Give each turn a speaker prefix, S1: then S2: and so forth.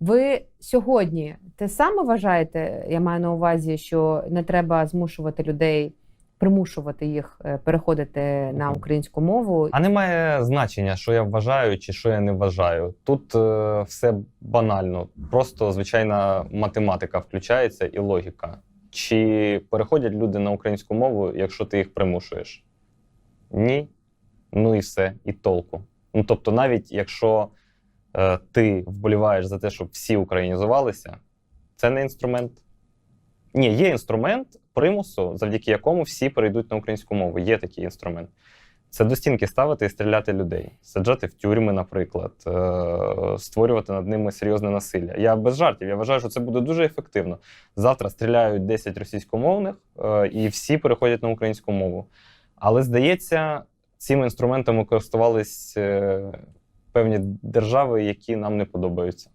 S1: Ви сьогодні те саме вважаєте? Я маю на увазі, що не треба змушувати людей, примушувати їх е, переходити на українську мову.
S2: А немає значення, що я вважаю чи що я не вважаю. Тут е, все банально. Просто звичайна математика включається і логіка. Чи переходять люди на українську мову, якщо ти їх примушуєш? Ні. Ну і все, і толку. Ну тобто, навіть якщо ти вболіваєш за те, щоб всі українізувалися, це не інструмент. Ні, є інструмент примусу, завдяки якому всі перейдуть на українську мову. Є такий інструмент. Це до стінки ставити і стріляти людей, саджати в тюрми, наприклад, е, створювати над ними серйозне насилля. Я без жартів. Я вважаю, що це буде дуже ефективно. Завтра стріляють 10 російськомовних, е, і всі переходять на українську мову. Але здається, цими інструментами користувались е, певні держави, які нам не подобаються.